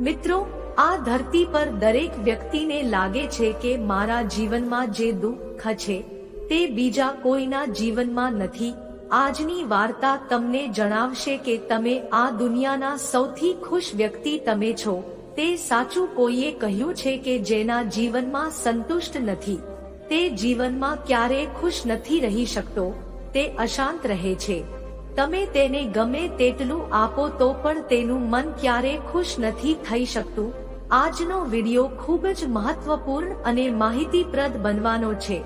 મિત્રો, આ ધરતી પર દરેક વ્યક્તિને લાગે છે કે મારા જીવનમાં જે દુઃખ છે, તે બીજા કોઈના જીવનમાં નથી. આજની વાર્તા તમને જણાવશે કે તમે આ દુનિયાના સૌથી ખુશ વ્યક્તિ તમે છો. તે સાચું કોઈએ કહ્યું છે કે જેના જીવનમાં સંતુષ્ટ નથી. તે જીવનમાં ક્યારેય ખુશ નથી રહી શકતો. તે અશાંત રહે છે. તમે તેને ગમે તેટલું આપો તો પણ તેનું મન ક્યારે ખુશ નથી થઈ શકતું. આજનો વિડિયો ખૂબ જ મહત્વપૂર્ણ અને માહિતીપ્રદ બનવાનો છે.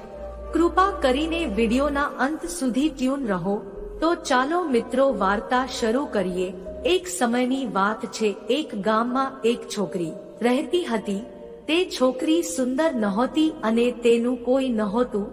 કૃપા કરીને વિડિયોના અંત સુધી ટ્યુન રહો. તો ચાલો મિત્રો વાર્તા શરૂ કરીએ. એક સમયની વાત છે, એક ગામમાં એક છોકરી રહેતી હતી. તે છોકરી સુંદર નહોતી અને તેનું કોઈ નહોતું.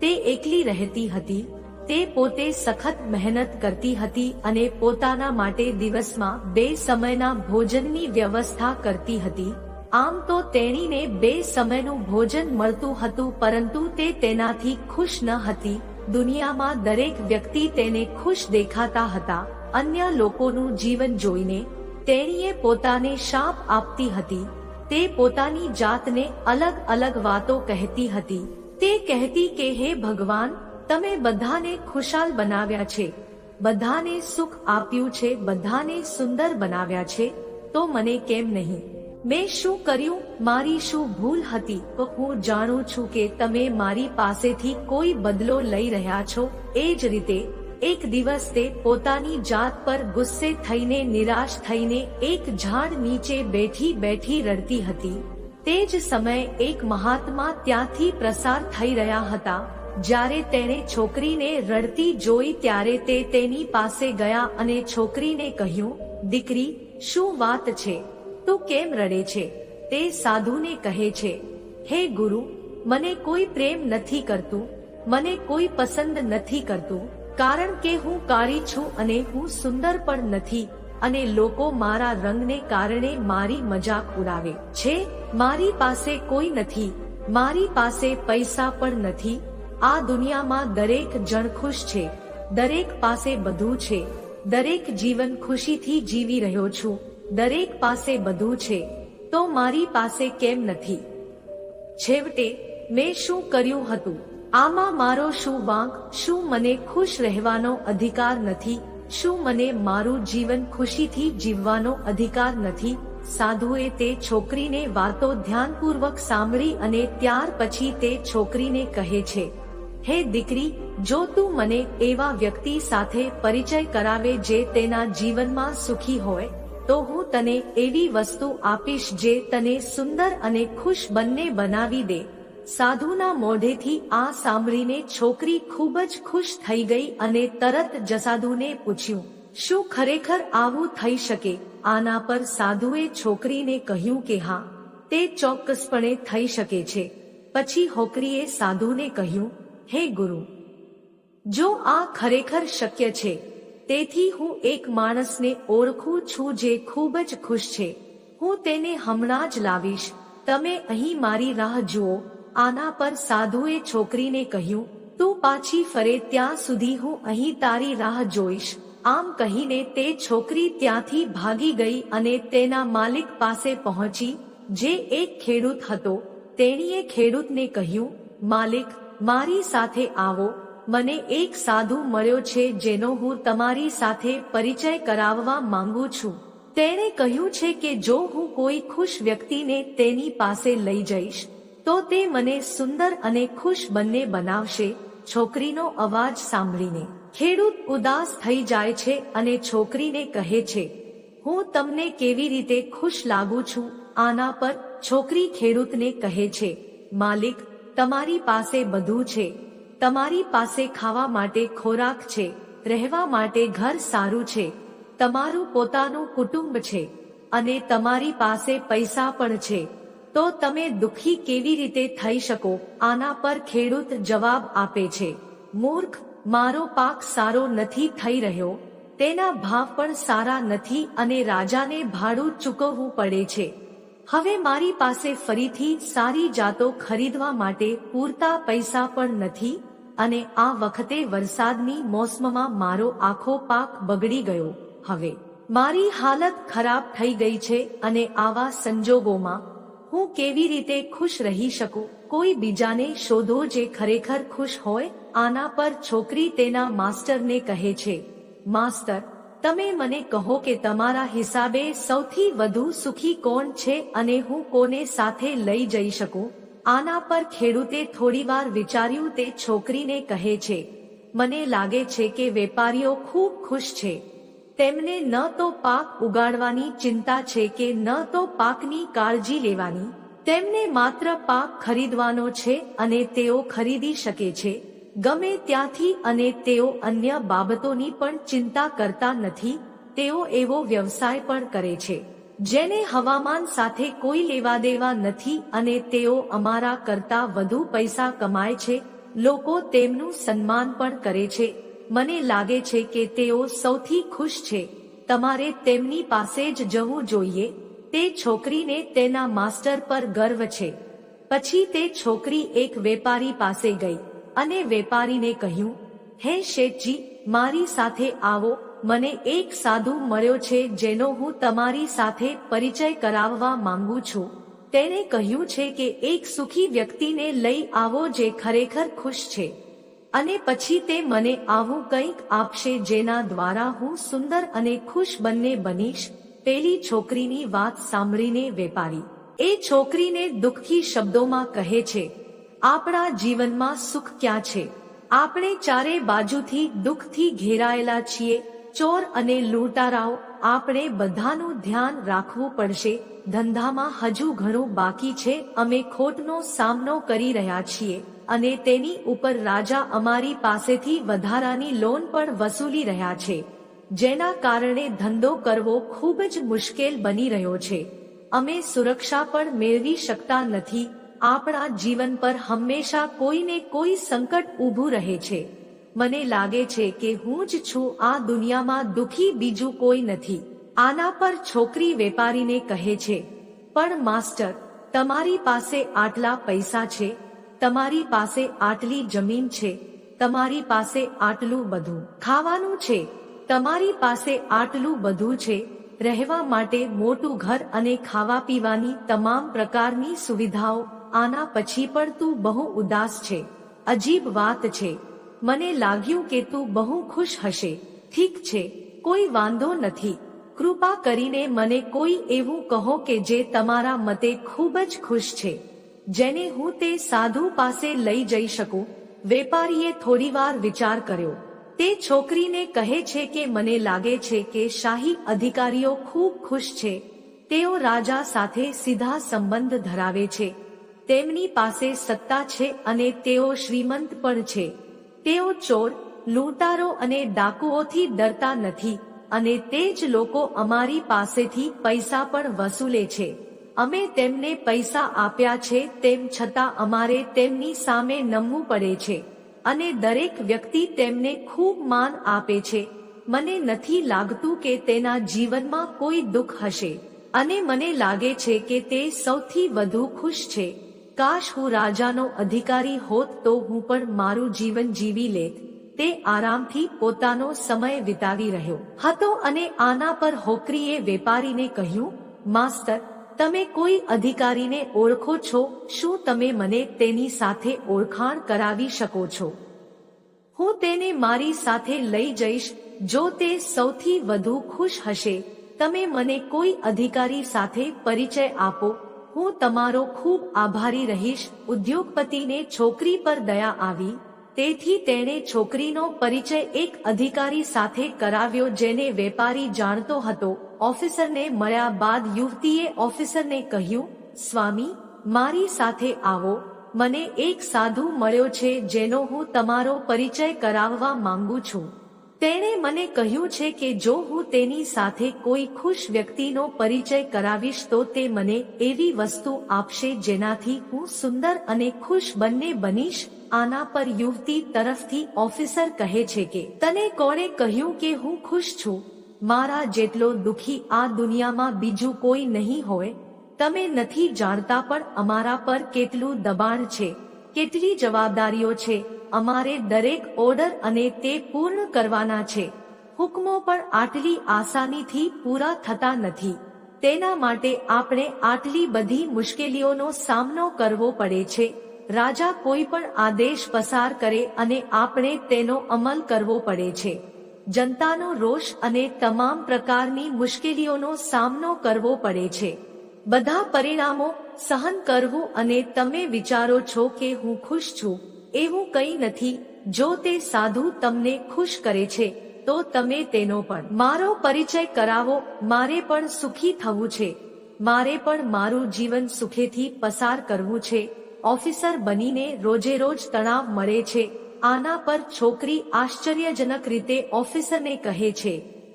તે એકલી રહેતી હતી. તે પોતે સખત મહેનત કરતી હતી અને પોતાના માટે દિવસમાં બે સમયના ભોજનની વ્યવસ્થા કરતી હતી. આમ તો તેણીને બે સમયનું ભોજન મળતું હતું પરંતુ તે તેનાથી ખુશ ન હતી. દુનિયામાં દરેક વ્યક્તિ તેને ખુશ દેખાતા હતા. અન્ય લોકોનું જીવન જોઈને તેણીએ પોતાને શાપ આપતી હતી. તે પોતાની જાતને અલગ અલગ વાતો કહેતી હતી. તે કહેતી કે, હે ભગવાન તમે બધાને ખુશાલ બનાવ્યા છે. બધાને સુખ આપ્યું છે, બધાને સુંદર બનાવ્યા છે. તો મને કેમ નહીં? મેં શું કર્યું? મારી શું ભૂલ હતી? તો હું જાણું છું કે તમે મારી પાસેથી કોઈ બદલો લઈ રહ્યા છો. એ જ રીતે, એક દિવસ તે પોતાની જાત પર ગુસ્સે થઈને, નિરાશ થઈને, એક ઝાડ નીચે બેઠી બેઠી રડતી હતી. તે જ સમયે એક મહાત્મા ત્યાંથી પ્રસાર થઈ રહ્યા હતા. જ્યારે તેણે છોકરીને રડતી જોઈ ત્યારે તે તેની પાસે ગયા અને છોકરીને કહ્યું, દીકરી, શું વાત છે? તું કેમ રડે છે? તે સાધુને કહે છે, હે ગુરુ, મને કોઈ પ્રેમ નથી કરતું, મને કોઈ પસંદ નથી કરતું, કારણ કે હું કાળી છું અને હું સુંદર પણ નથી, અને લોકો મારા રંગને કારણે મારી મજાક ઉડાવે છે, મારી પાસે કોઈ નથી, મારી પાસે પૈસા પણ નથી આ દુનિયામાં દરેક જણ ખુશ છે, દરેક પાસે બધું છે, દરેક જીવન ખુશીથી જીવી રહ્યો છું, દરેક પાસે બધું છે, તો મારી પાસે કેમ નથી? છેવટે, મેં શું કર્યું હતું? આમાં મારો શું વાંક? શું મને ખુશ રહેવાનો અધિકાર નથી? શું મને મારું જીવન ખુશીથી જીવવાનો અધિકાર નથી? સાધુએ તે છોકરીને વાતો ધ્યાનપૂર્વક સાંભળી અને ત્યાર પછી તે છોકરીને કહે છે હે દીકરી, જો તું મને એવા વ્યક્તિ સાથે પરિચય કરાવે જે તેના જીવનમાં સુખી હોય, તો હું તને એવી વસ્તુ આપીશ જે તને સુંદર અને ખુશ બંને બનાવી દે. સાધુના મોઢેથી આ સાંભળીને છોકરી ખૂબ જ ખુશ થઈ ગઈ અને તરત જ પૂછ્યું, શું ખરેખર આવું થઈ શકે? આના પર સાધુએ છોકરીને કહ્યું કે, હા, તે ચોક્કસપણે થઈ શકે છે. પછી હોકરીએ સાધુને કહ્યું હે ગુરુ, જો આ ખરેખર શક્ય છે, તેથી હું એક માણસને ઓળખું છું જે ખૂબ જ ખુશ છે. હું તેને હમણાં જ લાવીશ. તમે અહીં મારી રાહ જુઓ. આના પર સાધુએ છોકરીને કહ્યું, તું પાછી ફરે ત્યાં સુધી હું અહીં તારી રાહ જોઈશ. આમ કહીને તે છોકરી ત્યાંથી ભાગી ગઈ અને તેના માલિક પાસે પહોંચી. જે એક ખેડૂત હતો, તેણીએ ખેડૂતને કહ્યું, માલિક મારી સાથે આવો. મને એક સાધુ મળ્યો છે જેનો હું તમારી સાથે પરિચય કરાવવા માંગુ છું. તેણે કહ્યું છે કે જો હું કોઈ ખુશ વ્યક્તિને તેની પાસે લઈ જઈશ, તો તે મને સુંદર અને ખુશ બંને બનાવશે. છોકરીનો અવાજ સાંભળીને ખેડૂત ઉદાસ થઈ જાય છે અને છોકરીને કહે છે, હું તમને કેવી રીતે ખુશ લાગુ છું? આના પર છોકરી ખેડૂતને કહે છે, માલિક તમારી પાસે બધું છે. તમારી પાસે ખાવા માટે ખોરાક છે. રહેવા માટે ઘર સારું છે. તમારું પોતાનું કુટુંબ છે. અને તમારી પાસે પૈસા પણ છે. તો તમે દુઃખી કેવી રીતે થઈ શકો? આના પર ખેડૂત જવાબ આપે છે. મૂર્ખ, મારો પાક સારો નથી થઈ રહ્યો. તેના ભાવ પણ સારા નથી અને રાજાને ભાડું ચૂકવવું પડે છે. હવે મારી પાસે ફરીથી સારી જાતો ખરીદવા માટે પૂરતા પૈસા પણ નથી, અને આ વખતે વરસાદની મોસમમાં મારો આખો પાક બગડી ગયો. હવે મારી હાલત ખરાબ થઈ ગઈ છે અને આવા સંજોગોમાં હું કેવી રીતે ખુશ રહી શકું? કોઈ બીજાને શોધો જે ખરેખર ખુશ હોય, આના પર છોકરી તેના માસ્ટરને કહે છે, માસ્ટર તમે મને કહો કે તમારા હિસાબે સૌથી વધુ સુખી કોણ છે અને હું કોને સાથે લઈ જઈ શકું? આના પર ખેડૂતે થોડીવાર વિચાર્યું તે છોકરીને કહે છે, મને લાગે છે કે વેપારીઓ ખૂબ ખુશ છે. તેમને ન તો પાક ઉગાડવાની ચિંતા છે કે ન તો પાકની કાળજી લેવાની. તેમને માત્ર પાક ખરીદવાનો છે અને તેઓ ખરીદી શકે છે. ગમે ત્યાંથી અને તેઓ અન્ય બાબતોની પણ ચિંતા કરતા નથી, તેઓ એવો વ્યવસાય પણ કરે છે, જેને હવામાન સાથે કોઈ લેવા દેવા નથી અને તેઓ અમારા કરતા વધુ પૈસા કમાય છે, લોકો તેમનું સન્માન પણ કરે છે. મને લાગે છે કે તેઓ સૌથી ખુશ છે. તમારે તેમની પાસે જ જવું જોઈએ. તે છોકરીને તેના માસ્ટર પર ગર્વ છે. પછી તે છોકરી એક વેપારી પાસે ગઈ. અને વેપારીને કહ્યું, હે શેઠજી, મારી સાથે આવો, મને એક સાધુ મળ્યો છે જેનો હું તમારી સાથે પરિચય કરાવવા માંગુ છું. તેણે કહ્યું છે કે એક સુખી વ્યક્તિને લઈ આવો જે ખરેખર ખુશ છે. અને પછી તે મને આવું કંઈક આપશે જેના દ્વારા હું સુંદર અને ખુશ બંને બનીશ. પેલી છોકરીની વાત સાંભળીને વેપારી, એ છોકરીને દુઃખી શબ્દોમાં કહે છે આપણા જીવનમાં સુખ ક્યાં છે? આપણે ચારે બાજુથી દુઃખથી ઘેરાયેલા છીએ, ચોર અને લૂંટારાઓ, આપણે બધાનું ધ્યાન રાખવું પડશે, ધંધામાં હજુ ઘણું બાકી છે, અમે ખોટનો સામનો કરી રહ્યા છીએ, અને તેની ઉપર રાજા અમારી પાસેથી વધારાની લોન પણ વસૂલી રહ્યા છે, જેના કારણે ધંધો કરવો ખૂબ જ મુશ્કેલ બની રહ્યો છે, અમે સુરક્ષા પણ મેળવી શકતા નથી આપણા જીવન પર હંમેશા કોઈને કોઈ સંકટ ઊભું રહે છે. મને લાગે છે કે હું જ છું આ દુનિયામાં દુખી બીજું કોઈ નથી. આના પર છોકરી વેપારીને કહે છે, પણ માસ્ટર, તમારી પાસે આટલા પૈસા છે, તમારી પાસે આટલી જમીન છે, તમારી પાસે આટલું બધું ખાવાનું છે, તમારી પાસે આટલું બધું છે, રહેવા માટે મોટું ઘર અને ખાવા પીવાની તમામ પ્રકારની સુવિધાઓ આના પછી પણ તું બહુ ઉદાસ છે, અજીબ વાત છે. મને લાગ્યું કે તું બહુ ખુશ હશે. ઠીક છે, કોઈ વાંધો નથી. કૃપા કરીને મને કોઈ એવું કહો કે જે તમારા મતે ખૂબ જ ખુશ છે. જેને હું તે સાધુ પાસે લઈ જઈ શકું. વેપારીએ થોડીવાર વિચાર કર્યો. તે છોકરીને કહે છે કે મને લાગે છે કે શાહી અધિકારીઓ ખૂબ ખુશ છે. તેઓ રાજા સાથે સીધા સંબંધ ધરાવે છે. તેમની પાસે સત્તા છે અને તેઓ શ્રીમંત પણ છે. તેઓ ચોર, લૂંટારો અને ડાકુઓથી ડરતા નથી અને તે જ લોકો અમારી પાસેથી પૈસા પણ વસૂલે છે. અમે તેમને પૈસા આપ્યા છે તેમ છતાં અમારે તેમની સામે નમવું પડે છે અને દરેક વ્યક્તિ તેમને ખૂબ માન આપે છે. મને નથી લાગતું કે તેના જીવનમાં કોઈ દુઃખ હશે અને મને લાગે છે કે તે સૌથી વધુ ખુશ છે. કાશ હું રાજાનો અધિકારી હોત તો હું પણ મારું જીવન જીવી લેત. તે આરામથી પોતાનો સમય વિતાવી રહ્યો. હતો અને આના પર હોકરીએ વેપારીને કહ્યું, માસ્તર, તમે કોઈ અધિકારીને ઓળખો છો? શું તમે મને તેની સાથે ઓળખાણ કરાવી શકો છો? હું તેને મારી સાથે લઈ જઈશ. જો તે સૌથી વધુ ખુશ હશે, તમે મને કોઈ અધિકારી સાથે પરિચય આપો. હું તમારો ખૂબ આભારી રહીશ. ઉદ્યોગપતિને છોકરી પર દયા આવી. તેથી તેણે છોકરીનો પરિચય એક અધિકારી સાથે કરાવ્યો જેને વેપારી જાણતો હતો. ઓફિસરને મળ્યા બાદ યુવતીએ ઓફિસરને કહ્યું, સ્વામી, મારી સાથે આવો. મને એક સાધુ મળ્યો છે જેનો હું તમારો પરિચય કરાવવા માંગુ છું. તેણે મને કહ્યું છે કે જો હું તેની સાથે કોઈ ખુશ વ્યક્તિનો પરિચય કરાવીશ તો તે મને એવી વસ્તુ આપશે જેનાથી હું સુંદર અને ખુશ બંને બનીશ, આના પર યુવતી તરફથી ઓફિસર કહે છે કે, તને કોણે કહ્યું કે હું ખુશ છું? મારા જેટલો દુખી આ દુનિયામાં બીજું કોઈ નહીં હોય? તમે નથી જાણતા પણ અમારા પર કેટલું દબાણ છે. કેટલી જવાબદારીઓ છે. અમારે દરેક ઓર્ડર અને તે પૂર્ણ કરવાના છે. હુકમો પણ આટલી આસાનીથી પૂરા થતા નથી. તેના માટે આપણે આટલી બધી મુશ્કેલીઓનો સામનો કરવો પડે છે. રાજા કોઈ પણ આદેશ પસાર કરે અને આપણે તેનો અમલ કરવો પડે છે. જનતાનો રોષ અને તમામ પ્રકારની મુશ્કેલીઓનો સામનો કરવો પડે છે. બધા પરિણામો સહન કરવું અને તમે વિચારો છો કે હું ખુશ છું, એવું કંઈ નથી. જો તે સાધુ તમને ખુશ કરે છે, તો તમે તેનો પણ. મારો પરિચય કરાવો, મારે પણ સુખી થવું છે. મારે પણ મારું જીવન સુખેથી પસાર કરવું છે. ઓફિસર બનીને રોજે રોજ તણાવ મળે છે. આના પર છોકરી આશ્ચર્યજનક રીતે ઓફિસરને કહે છે,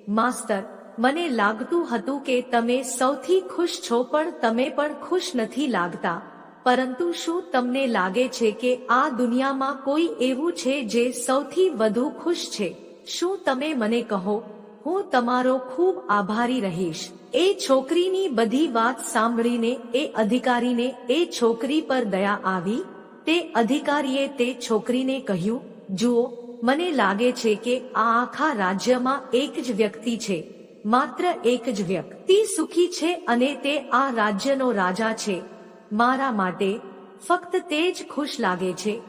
માસ્તર મને લાગતું હતું કે તમે સૌથી ખુશ છો, પણ તમે પણ ખુશ નથી લાગતા. પરંતુ શું તમને લાગે છે કે આ દુનિયામાં કોઈ એવું છે જે સૌથી વધુ ખુશ છે? શું તમે મને કહો? હું તમારો ખૂબ આભારી રહીશ. એ છોકરીની બધી વાત સાંભળીને, એ અધિકારીને, એ છોકરી પર દયા આવી? તે અધિકારીએ તે છોકરીને કહ્યું, જુઓ, મને લાગે છે કે આ આખા રાજ્યમાં એક જ વ્યક્તિ છે. માત્ર એક જ વ્યક્તિ. સુખી છે અને તે આ રાજ્યનો રાજા છે. મારા માટે ફક્ત તે જ ખુશ લાગે છે.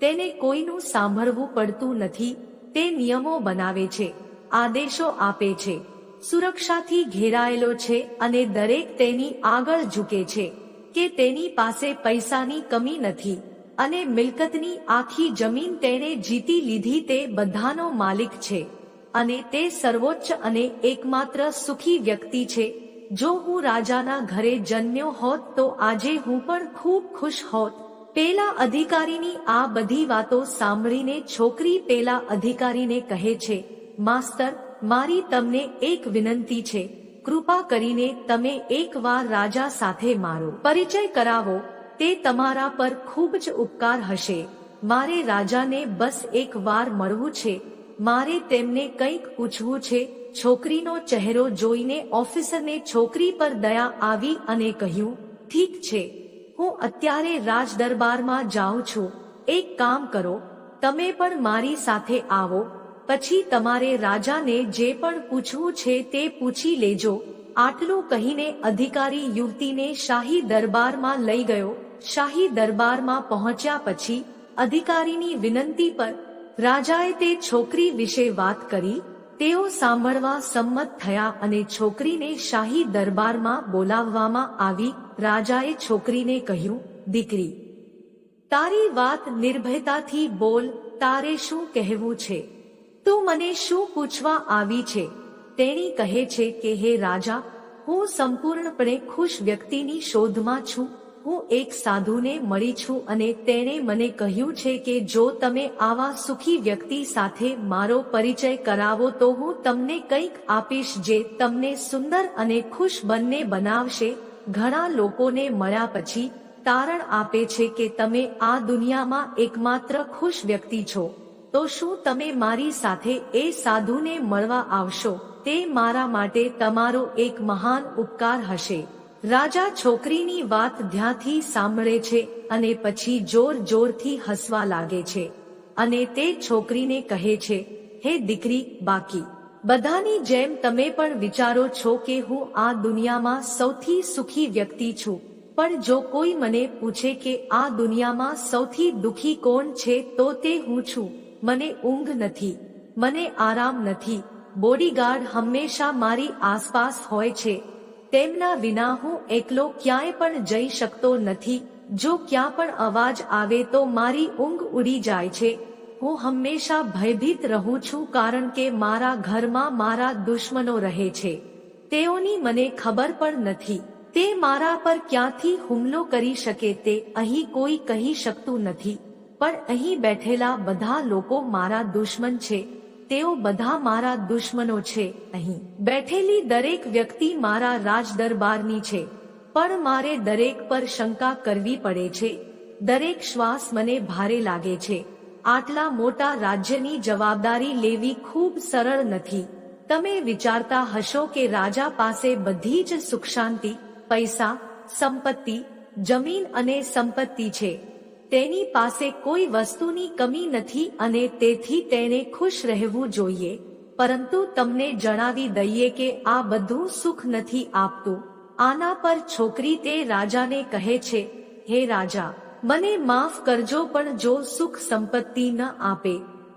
તેને કોઈનું સાંભળવું પડતું નથી. તે નિયમો બનાવે છે. આદેશો આપે છે. સુરક્ષાથી ઘેરાયેલો છે અને દરેક તેની આગળ ઝૂકે છે કે તેની પાસે પૈસાની કમી નથી અને મિલકતની આખી જમીન તેણે જીતી લીધી તે બધાનો માલિક છે. અને તે સર્વોચ્ચ અને એકમાત્ર સુખી વ્યક્તિ છે. જો હું રાજાના ઘરે જન્મ્યો હોત તો આજે હું પણ ખૂબ ખુશ હોત. પેલા અધિકારીની આ બધી વાતો સાંભળીને છોકરી પેલા અધિકારીને કહે છે, માસ્તર, મારી તમને એક વિનંતી છે. કૃપા કરીને તમે એકવાર રાજા સાથે મારો. પરિચય કરાવો. તે તમારા પર ખૂબ જ ઉપકાર હશે. મારે રાજાને બસ એક વાર મળવું છે. મારે તેમને કંઈક પૂછવું છે. છોકરીનો ચહેરો જોઈને ઓફિસરને છોકરી પર દયા આવી અને કહ્યું, ઠીક છે. હું અત્યારે રાજ દરબારમાં જાઉં છું. એક કામ કરો. તમે પણ મારી સાથે આવો. પછી તમારે રાજાને જે પણ પૂછવું છે તે પૂછી લેજો. આટલું કહીને અધિકારી યુવતીને શાહી દરબારમાં લઈ ગયો. શાહી દરબારમાં પહોંચ્યા પછી અધિકારીની વિનંતી પર રાજાએ તે છોકરી વિશે વાત કરી, તેઓ સાંભળવા સંમત થયા અને છોકરીને શાહી દરબારમાં બોલાવવામાં આવી. રાજાએ છોકરીને કહ્યું, દીકરી, તારી વાત નિર્ભયતાથી બોલ, તારે શું કહેવું છે? તું મને શું પૂછવા આવી છે? તેણી કહે છે કે, હે રાજા, હું સંપૂર્ણપણે ખુશ વ્યક્તિની શોધમાં છું. હું એક સાધુને મળી છું અને તેણે મને કહ્યું છે કે જો તમે આવા સુખી વ્યક્તિ સાથે મારો પરિચય કરાવો તો હું તમને કંઈક આપીશ જે તમને સુંદર અને ખુશ બંને બનાવશે. ઘણા લોકોને મળ્યા પછી તારણ આપે છે કે તમે આ દુનિયામાં એકમાત્ર ખુશ વ્યક્તિ છો. તો શું તમે મારી સાથે એ સાધુને મળવા આવશો? તે મારા માટે તમારો એક મહાન ઉપકાર હશે. રાજા છોકરીની વાત ધ્યાંથી સાંભળે છે અને પછી જોર જોરથી હસવા લાગે છે. અને તે છોકરીને કહે છે, હે દીકરી, બાકી. બધાની જેમ તમે પણ વિચારો છો કે હું આ દુનિયામાં સૌથી સુખી વ્યક્તિ છું. પણ જો કોઈ મને પૂછે કે આ દુનિયામાં સૌથી દુખી કોણ છે, તો તે હું છું. મને ઊંઘ નથી. મને આરામ નથી. બોડીગાર્ડ હંમેશા મારી આસપાસ હોય છે. તેમના વિના હું એકલો ક્યાંય પણ જઈ શકતો નથી. જો ક્યાં પણ અવાજ આવે તો મારી ઊંઘ ઉડી જાય છે. હું હંમેશા ભયભીત રહું છું કારણ કે મારા ઘરમાં મારા દુશ્મનો રહે છે. તેઓની મને ખબર પણ નથી. તે મારા પર ક્યાંથી હુમલો કરી શકે તે અહીં કોઈ કહી શકતું નથી. પણ અહીં બેઠેલા બધા લોકો મારા દુશ્મન છે. તેઓ બધા મારા દુશ્મનો છે અહીં બેઠેલી દરેક વ્યક્તિ મારા રાજદરબારની છે, પણ મારે દરેક પર શંકા કરવી પડે છે. દરેક શ્વાસ મને ભારે લાગે છે. આટલા મોટા રાજ્યની જવાબદારી લેવી ખૂબ સરળ નથી. તમે વિચારતા હશો કે રાજા પાસે બધી જ સુખ શાંતિ પૈસા, સંપત્તિ, જમીન અને સંપત્તિ છે. તેની પાસે કોઈ વસ્તુની કમી નથી અને તેથી તેને ખુશ રહેવું જોઈએ. પરંતુ તમને જણાવી દઈએ કે આ બધું સુખ નથી આપતું. આના પર છોકરી તે રાજાને કહે છે, હે રાજા, મને માફ કરજો પણ જો સુખ સંપત્તિ ન આપે,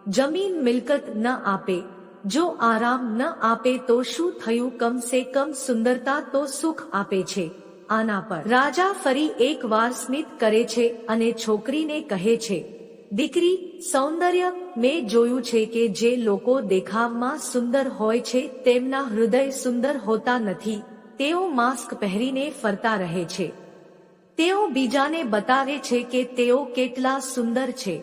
જમીન મિલકત ન આપે, જો આરામ ન આપે તો શું થયું? કમ સે કમ સુંદરતા તો સુખ આપે છે. આના પર. રાજા ફરી એક વાર સ્મિત કરે છે અને છોકરીને કહે છે, દીકરી, સૌંદર્ય મેં જોયું છે કે જે લોકો દેખાવમાં સુંદર હોય છે તેમના હૃદય સુંદર હોતા નથી. તેઓ માસ્ક પહેરીને ફરતા રહે છે. તેઓ બીજાને બતાવે છે કે તેઓ કેટલા સુંદર છે.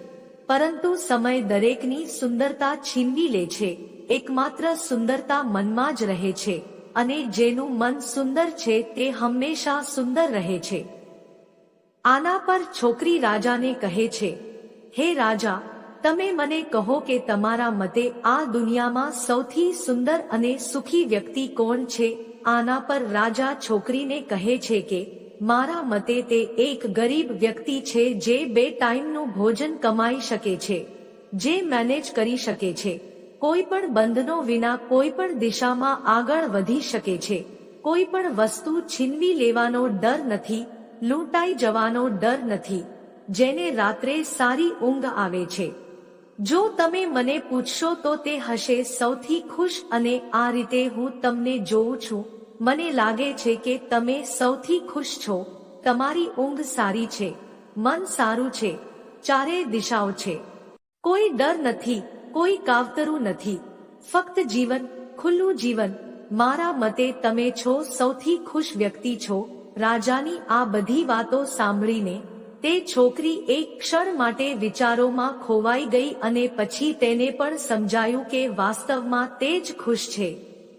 પરંતુ સમય દરેકની સુંદરતા છીનવી લે છે. એકમાત્ર સુંદરતા મનમાં જ રહે છે. અને જેનું મન સુંદર છે તે હંમેશા સુંદર રહે છે. આના પર છોકરી રાજાને કહે છે, હે રાજા, તમે મને કહો કે તમારા મતે આ દુનિયામાં સૌથી સુંદર અને સુખી વ્યક્તિ કોણ છે? આના પર રાજા છોકરીને કહે છે કે, મારા મતે તે એક ગરીબ વ્યક્તિ છે જે બે ટાઈમનું ભોજન કમાઈ શકે છે, જે મેનેજ કરી શકે છે. કોઈ પણ બંધનો વિના કોઈ પણ દિશામાં આગળ વધી શકે છે. કોઈ પણ વસ્તુ છીનવી લેવાનો ડર નથી, લૂંટાઈ જવાનો ડર નથી, જેને રાત્રે સારી ઊંઘ આવે છે. જો તમે મને પૂછશો તો તે હશે, સૌથી ખુશ અને આ રીતે હું તમને જોઉં છું. મને લાગે છે કે તમે સૌથી ખુશ છો. તમારી ઊંઘ સારી છે. મન સારું છે. ચારે દિશાઓ છે. કોઈ ડર નથી. કોઈ કાવતરું નથી. ફક્ત જીવન, ખુલ્લું જીવન. મારા મતે તમે છો સૌથી ખુશ વ્યક્તિ છો. રાજાની આ બધી વાતો સાંભળીને તે છોકરી એક ક્ષણ માટે વિચારોમાં ખોવાઈ ગઈ અને પછી તેને પણ સમજાયું કે વાસ્તવમાં તે જ ખુશ છે.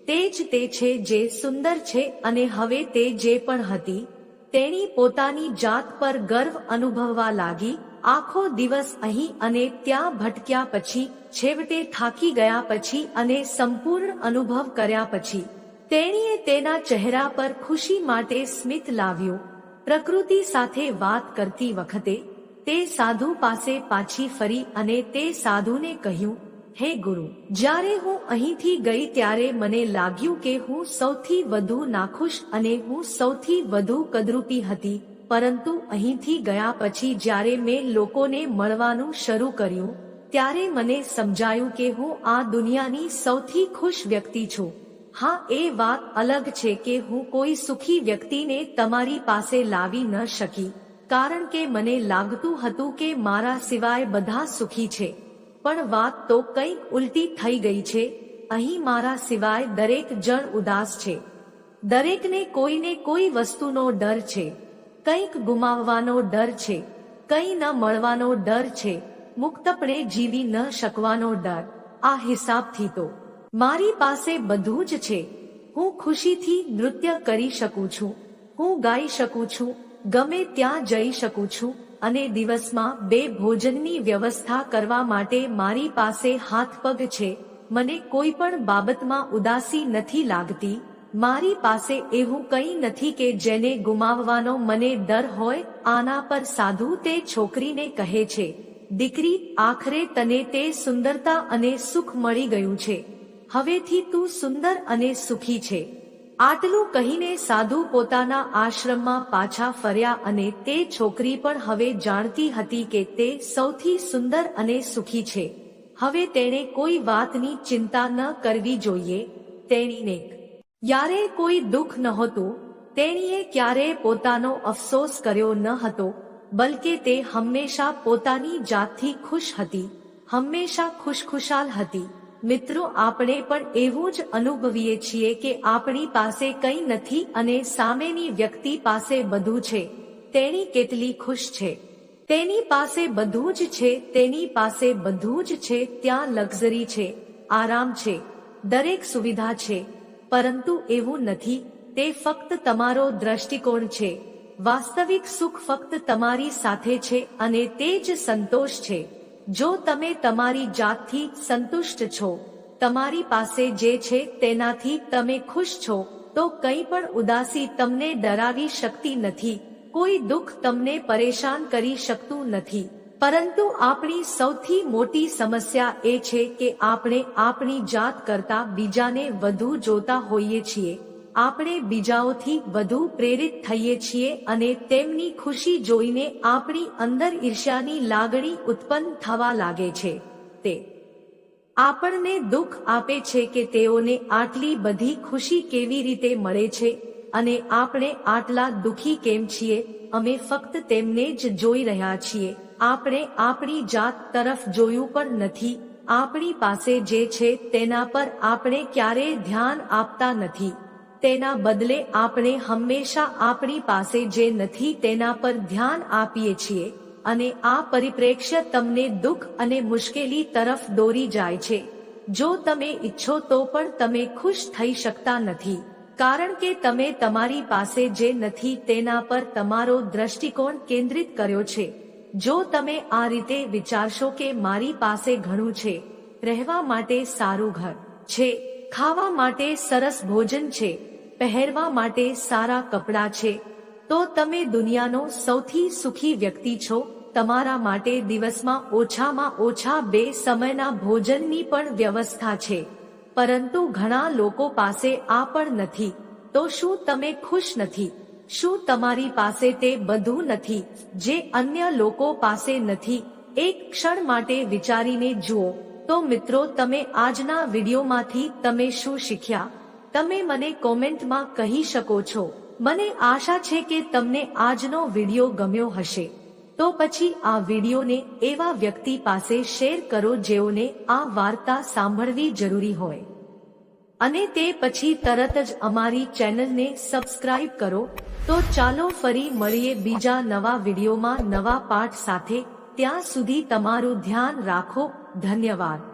તે જ તે છે જે સુંદર છે અને હવે તે જે પણ હતી, તેણી પોતાની જાત પર ગર્વ અનુભવવા લાગી આખો દિવસ અહીં અને ત્યાં ભટક્યા પછી, છેવટે થાકી ગયા પછી અને સંપૂર્ણ અનુભવ કર્યા પછી, તેણીએ તેના ચહેરા પર ખુશી માટે સ્મિત લાવ્યું. પ્રકૃતિ સાથે વાત કરતી વખતે, તે સાધુ પાસે પાછી ફરી અને તે સાધુને કહ્યું, હે ગુરુ, જ્યારે હું અહીંથી ગઈ ત્યારે મને લાગ્યું કે હું સૌથી વધુ નાખુશ અને હું સૌથી વધુ કદરૂપી હતી. પરંતુ અહીંથી ગયા પછી જ્યારે મેં લોકોને મળવાનું શરૂ કર્યું, ત્યારે મને સમજાયું કે હું આ દુનિયાની સૌથી ખુશ વ્યક્તિ છું. હા, એ વાત અલગ છે કે હું કોઈ સુખી વ્યક્તિને તમારી પાસે લાવી ન શકી, કારણ કે મને લાગતું હતું કે મારા સિવાય બધા સુખી છે. પણ વાત તો કંઈક ઉલટી થઈ ગઈ છે, અહીં મારા સિવાય દરેક જણ ઉદાસ છે. દરેકને કોઈને કોઈ વસ્તુનો ડર છે. કંઈક ગુમાવવાનો ડર છે, કંઈ ન મળવાનો ડર છે, મુક્તપણે જીવી ન શકવાનો ડર. આ હિસાબથી તો મારી પાસે બધું જ છે. હું ખુશીથી નૃત્ય કરી શકું છું, હું ગાઈ શકું છું, ગમે ત્યાં જઈ શકું છું, અને દિવસમાં બે ભોજનની વ્યવસ્થા કરવા માટે મારી પાસે હાથ પગ છે. મને કોઈ પણ બાબતમાં ઉદાસી નથી લાગતી. મારી પાસે એવું કંઈ નથી કે જેને ગુમાવવાનો મને ડર હોય, આના પર સાધુ તે છોકરીને કહે છે, દીકરી, આખરે તને તે સુંદરતા અને સુખ મળી ગયું છે. હવેથી તું સુંદર અને સુખી છે. આટલું કહીને સાધુ પોતાના આશ્રમમાં પાછા ફર્યા અને તે છોકરી પણ હવે જાણતી હતી કે તે સૌથી સુંદર અને સુખી છે. હવે તેણે કોઈ વાતની ચિંતા ન કરવી જોઈએ, તેણીને યારે કોઈ દુઃખ નહોતું તેણીએ ક્યારે પોતાનો અફસોસ કર્યો ન હતો, બલકે તે હંમેશા પોતાની જાતથી ખુશ હતી, હંમેશા ખુશખુશાલ હતી. મિત્રો, આપણે પણ એવું જ અનુભવીએ છીએ કે આપણી પાસે કંઈ નથી અને સામેની વ્યક્તિ પાસે બધું છે, તેણી કેટલી ખુશ છે. તેની પાસે બધું જ છે, તેની પાસે બધું જ છે, ત્યાં લક્ઝરી છે, આરામ છે, દરેક સુવિધા છે પરંતુ એવું નથી, તે ફક્ત તમારો દ્રષ્ટિકોણ છે. વાસ્તવિક સુખ ફક્ત તમારી સાથે છે અને તે જ સંતોષ છે. જો તમે તમારી જાતથી સંતુષ્ટ છો, તમારી પાસે જે છે તેનાથી તમે ખુશ છો, તો કંઈ પણ ઉદાસી તમને ડરાવી શકતી નથી. કોઈ દુઃખ તમને પરેશાન કરી શકતું નથી. પરંતુ આપણી સૌથી મોટી સમસ્યા એ છે કે આપણે આપણી જાત કરતા બીજાને વધુ જોતા હોઈએ છીએ. આપણે બીજાઓથી વધુ પ્રેરિત થઈએ છીએ અને તેમની ખુશી જોઈને આપણી અંદર ઈર્ષ્યાની લાગણી ઉત્પન્ન થવા લાગે છે. તે આપણને દુઃખ આપે છે કે તેઓને આટલી બધી ખુશી કેવી રીતે મળે છે? અને આપણે આટલા દુઃખી કેમ છીએ? અમે ફક્ત તેમને જ જોઈ રહ્યા છીએ. આપણે આપણી જાત તરફ જોયું પણ નથી. આપણી પાસે જે છે તેના પર આપણે ક્યારેય ધ્યાન આપતા નથી. તેના બદલે આપણે હંમેશા આપણી પાસે જે નથી તેના પર ધ્યાન આપીએ છીએ. અને આ પરિપ્રેક્ષ્ય તમને દુઃખ અને મુશ્કેલી તરફ દોરી જાય છે. જો તમે ઈચ્છો તો પણ તમે ખુશ થઈ શકતા નથી. કારણ કે તમે તમારી પાસે જે નથી તેના પર તમારો દ્રષ્ટિકોણ કેન્દ્રિત કર્યો છે. જો તમે આ રીતે વિચારશો કે મારી પાસે ઘણું છે, રહેવા માટે સારું ઘર છે, ખાવા માટે સરસ ભોજન છે, પહેરવા માટે સારા કપડાં છે, તો તમે દુનિયાનો સૌથી સુખી વ્યક્તિ છો, તમારા માટે દિવસમાં ઓછામાં ઓછા બે સમયના ભોજનની પણ વ્યવસ્થા છે. પરંતુ ઘણા લોકો પાસે આ પણ નથી. તો શું તમે ખુશ નથી? શું તમારી પાસે તે બધું નથી જે અન્ય લોકો પાસે નથી? એક ક્ષણ માટે વિચારીને જુઓ. તો મિત્રો, તમે આજના વિડીયોમાંથી તમે શું શીખ્યા? તમે મને કોમેન્ટમાં કહી શકો છો. મને આશા છે કે તમને આજનો વીડિયો ગમ્યો હશે. તો પછી આ વિડીયોને એવા વ્યક્તિ પાસે શેર કરો જેઓને આ વાર્તા સાંભળવી જરૂરી હોય. અને તે પછી તરત જ અમારી ચેનલને સબસ્ક્રાઇબ કરો. તો ચાલો ફરી મળીએ બીજા નવા વિડીયોમાં નવા પાઠ સાથે. ત્યાં સુધી તમારું ધ્યાન રાખો. ધન્યવાદ.